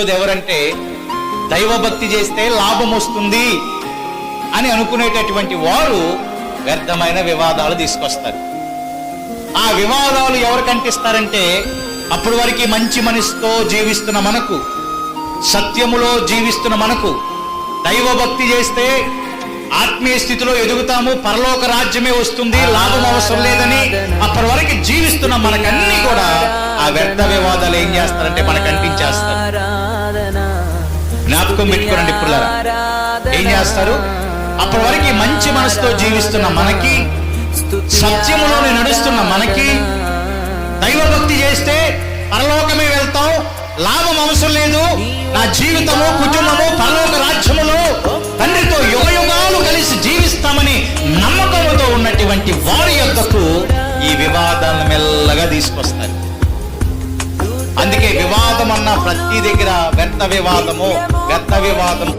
ఎవరంటే దైవభక్తి చేస్తే లాభం వస్తుంది అని అనుకునేటటువంటి వారు వ్యర్థమైన వివాదాలు తీసుకొస్తారు. ఆ వివాదాలు ఎవరు కంటిస్తారంటే అప్పటి వరకు మంచి మనసుతో జీవిస్తున్న మనకు సత్యములో జీవిస్తున్న మనకు దైవభక్తి చేస్తే ఆత్మీయ స్థితిలో ఎదుగుతాము పరలోక రాజ్యమే వస్తుంది లాభం అవసరం లేదని అప్పటి వరకు జీవిస్తున్న మనకన్నీ కూడా ఆ వ్యర్థ వివాదాలు ఏం చేస్తారంటే మనకు అంటించేస్తారు. జ్ఞాపకం పెట్టుకోండి ఇప్పుడు ఏం చేస్తారు? అప్పటి వరకు మంచి మనసుతో జీవిస్తున్న మనకి సత్యములోని నడుస్తున్న మనకి దైవభక్తి చేస్తే పరలోకమే వెళ్తాం. లాభం అవసరం లేదు. నా జీవితము కుటుంబము పరలోక రాజ్యములో తండ్రితో యుగయుగాలు కలిసి జీవిస్తామని నమ్మకంతో ఉన్నటువంటి వారి యొక్కకు ఈ వివాదాలను మెల్లగా తీసుకొస్తారు. అందుకే వివాదం అన్న ప్రతి దగ్గర వ్యర్థ వివాదము వ్యర్థ వివాదం